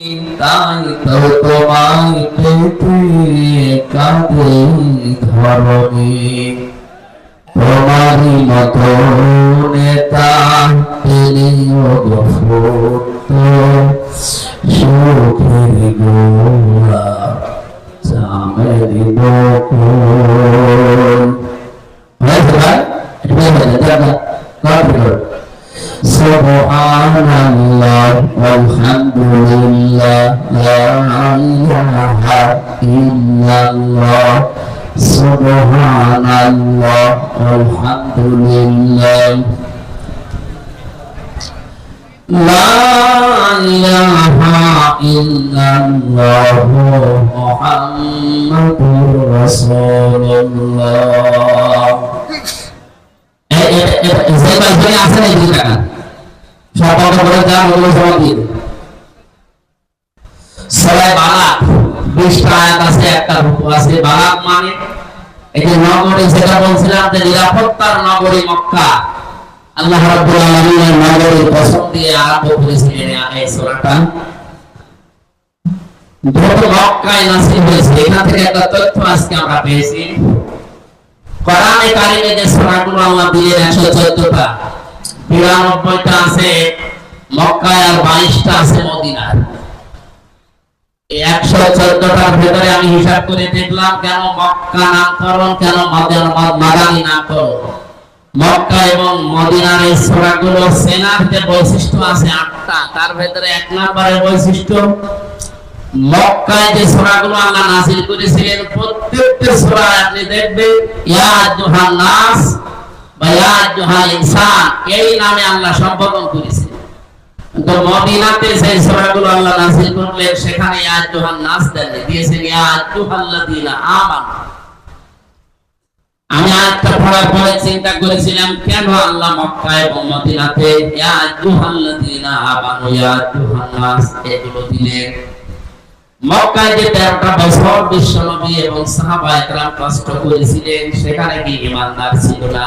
তাই তো তোমায় কাঁদে ধরণী তোমারই মতো নেতা পেলেও সুখের গোড়া চামের বকুল لا إله إلا الله سبحان الله والحمد لله لا إله إلا الله محمد رسول الله আছে না এই টাকা সব করে যা হলো সব দিয়ে বালাক বিশটা আয়াত আছে একটা রূপ আছে। বালাক মানে এই যে নগরী, যেটা বলছিলাম যে নিরাপত্তার নগরী মক্কা, আল্লাহ রাব্বুল আলামিনের নগরী কসম দিয়ে আরম্ভ করেছিলেন এই সূরাটা। যত মক্কায় নাসিল হয়েছে, এখান থেকে একটা তথ্য আজকে আমরা পেয়েছি। কোরআনে কারিমে যে সূরাগুলো আল্লাহ দিলেন 114টা 92টা আছে, মক্কায় আর 22টা আছে মদিনায়। এই 114টার ভিতরে আমি হিসাব করে দেখলাম, কেন মক্কা নামকরণ কেন মাদানী নামকরণ মক্কা এবং মদিনার এই সূরাগুলো সেনার যে বৈশিষ্ট্য আছে আটটা, তার ভিতরে এক বৈশিষ্ট্য, মক্কায় যে করেছিলেন সূরা আপনি দেখবেন, ইয়া এই নামে তো মদিনাতে সূরাগুলো আল্লাহ নাযিল করলেন, সেখানে আইয়ুহান নাস দেন, দিয়েছেন আমি আয়াতটা পড়ার পরে চিন্তা করেছিলাম, কেন আল্লাহ মক্কা এবং মদিনাতে আমানু নাস এগুলো মক্কায় যে তেরোটা বছর বিশ্বনবী এবং সাহাবা একরাম কষ্ট করেছিলেন, সেখানে কি ইমানদার ছিল না?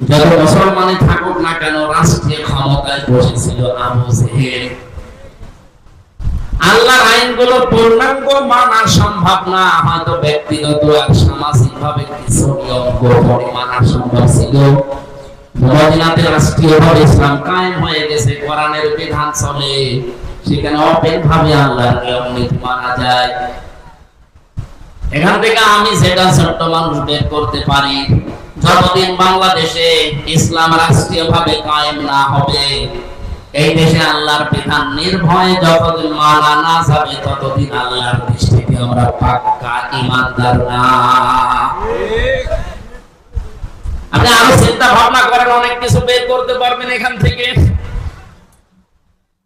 যত মুসলমানে থাকুক না কেন, রাষ্ট্রীয় ক্ষমতায় বসেছিল আবু জেহেল। আল্লাহর আইনগুলো পূর্ণাঙ্গ মানা সম্ভব না হয়তো ব্যক্তিগত আর সামাজিক ভাবে কিছু নিয়ম গোপনে মানা সম্ভব ছিল। মদিনাতে রাষ্ট্রীয়ভাবে ইসলাম কায়েম হয়ে গেছে, কোরআনের বিধান চলে। সেখানে অপেন ভাবে আল্লাহর নিয়ম, নীতি মানা যায়। এখান থেকে আমি যেটা ছোট্ট মানুষ বের করতে পারি যতদিন বাংলাদেশে ইসলাম রাষ্ট্রীয়ভাবে কায়েম না হবে। এই দেশে আল্লাহর বিধান নির্ভয়ে যতদিন মানা না যাবে, ততদিন আল্লাহর দৃষ্টিতে আমরা পাক্কা ইমানদার না। আপনি আরও চিন্তা ভাবনা করেন, অনেক কিছু বের করতে পারবেন এখান থেকে।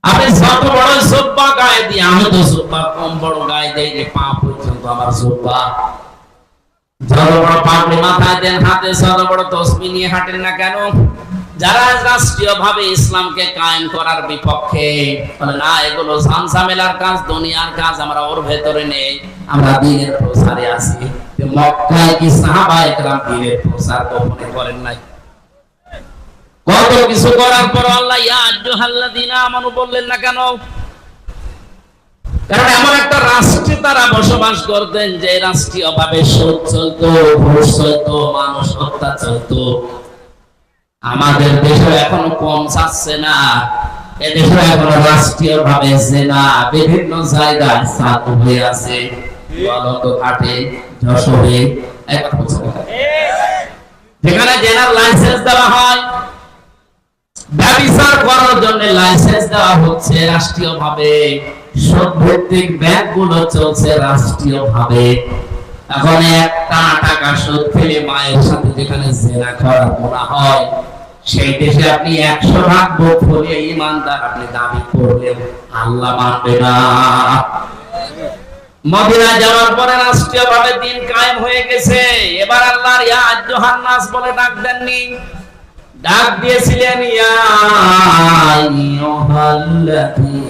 আপনি যত বড় জুব্বা গায়ে দিয়ে, আমি তো জুব্বা কম বড় গায়ে দেই যে পা পর্যন্ত আমার জুব্বা। যত বড় দেন কত কিছু করার পর আল্লাহ আইয়ুহাল্লাযীনা আমানু বললেন না কেন? আমাদের দেশে এখনও কম চাচ্ছে না। এদেশে এখনও রাষ্ট্রীয় ভাবে জেনা বিভিন্ন জায়গায় চালু হয়ে আছে। ঘাটে, যশোরে যেখানে জেনার লাইসেন্স দেওয়া হয়। ব্যবচার করার জন্য লাইসেন্স দেওয়া হচ্ছে রাষ্ট্রীয় ভাবে সুদ ভিত্তিক ব্যাংকগুলো চলছে রাষ্ট্রীয় ভাবে এখন একটা টাকা সুদ খেলে মায়ের সাথে যেখানে জেনা করা মনে হয়, সেই দেশে আপনি একশো ভাগ ভোট হলে ইমানদার আপনি দাবি করলেন আল্লাহ মানবে না। মদিনা যাওয়ার পরে রাষ্ট্রীয় ভাবে দিন কায়েম হয়ে গেছে। এবার আল্লাহর ইয়া আজ্জুহান বলে ডাক দেননি। ডাক দিয়েছিলেন, ইয়া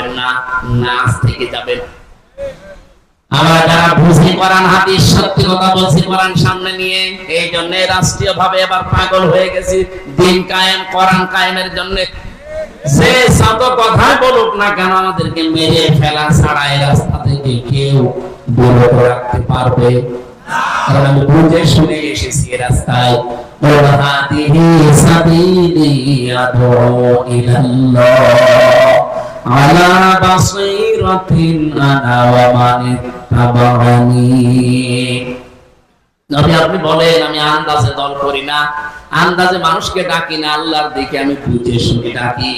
যাবেন না, নাচ থেকে যাবেন। আমরা যারা বুঝি সত্যি কথা বলছি সামনে নিয়ে, এই জন্য রাষ্ট্রীয় ভাবে এবার পাগল হয়ে গেছি। দিন কায়েম কায়েমের জন্য। যে কথা বলুক না কেন, আমাদেরকে মেরে ফেলা ছাড়া এই রাস্তা থেকে কেউ রাখতে পারবে। কারণ আমি বুঝে শুনে এসেছি রাস্তায়। ইলাল্লাহ। على بصيرة أنا ومن اتبعني নবী আপনি বলেন আমি আন্দাজে দল করি না আন্দাজে মানুষকে ডাকি না আল্লাহর দিকে আমি বুঝে শুনে ডাকি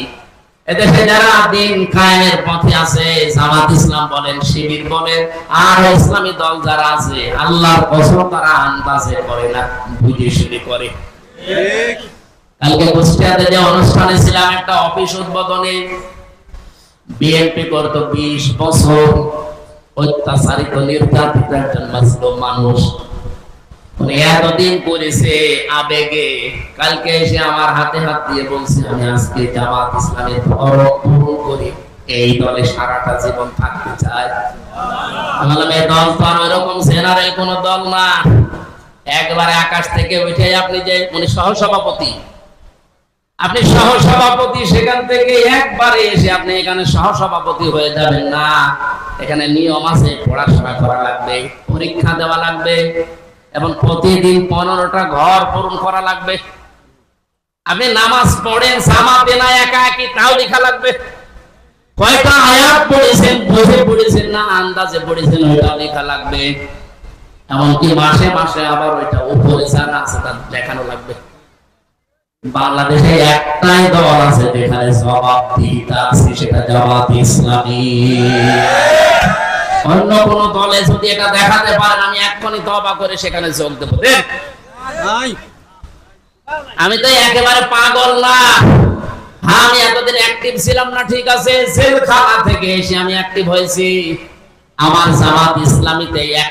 এদেশে যারা দিন কায়েমের পথে আছে জামাত ইসলাম বলেন শিবির বলেন আর ইসলামী দল যারা আছে আল্লাহর কসম তারা আন্দাজে করে না বুঝে শুনে করে কালকে কুষ্টিয়াতে যে অনুষ্ঠানে ছিলাম একটা অফিস উদ্বোধনে বিএনপি করতো বিশ বছর অত্যাচারিত, নির্যাতিত একজন মাসলুম মানুষ। এতদিন করেছে আবেগে, কালকে এসে আমার হাতে হাত দিয়ে বলছে, আমি আজকে জামাত ইসলামের পূরণ করি, এই দলে সারাটা জীবন থাকতে দল তো আর কোন দল না। একবারে আকাশ থেকে উঠে আপনি যে, উনি সহসভাপতি। আপনি সহসভাপতি, সেখান থেকে একবারে এসে আপনি এখানে সহসভাপতি হয়ে যাবেন না। এখানে নিয়ম আছে, পড়াশোনা করা লাগবে, পরীক্ষা দেওয়া লাগবে, এবং প্রতিদিন পনেরোটা ঘর পূরণ করা লাগবে। আপনি নামাজ পড়েন সামাতে না একা একই তাও লেখা লাগবে। কয়টা আয়াত পড়েছেন বুঝে পড়েছেন না, আন্দাজে পড়েছেন, ওইটাও লেখা লাগবে। এমনকি মাসে মাসে আবার ওইটা উপরে জানা আছে, তা দেখানো লাগবে। বাংলাদেশে একটাই দল আছে যেখানে জবাব দিতে আছে সেটা জামাত ইসলামী। অন্য কোন দলে যদি এটা দেখাতে পারেন আমি এক্ষুনি তবা করে সেখানে যোগ দেবো। আমি তো একেবারে পাগল না। আমি এতদিন অ্যাক্টিভ ছিলাম না ঠিক আছে? জেলখানা থেকে এসে আমি অ্যাক্টিভ হয়েছি। আমার জামাত ইসলামীতে এক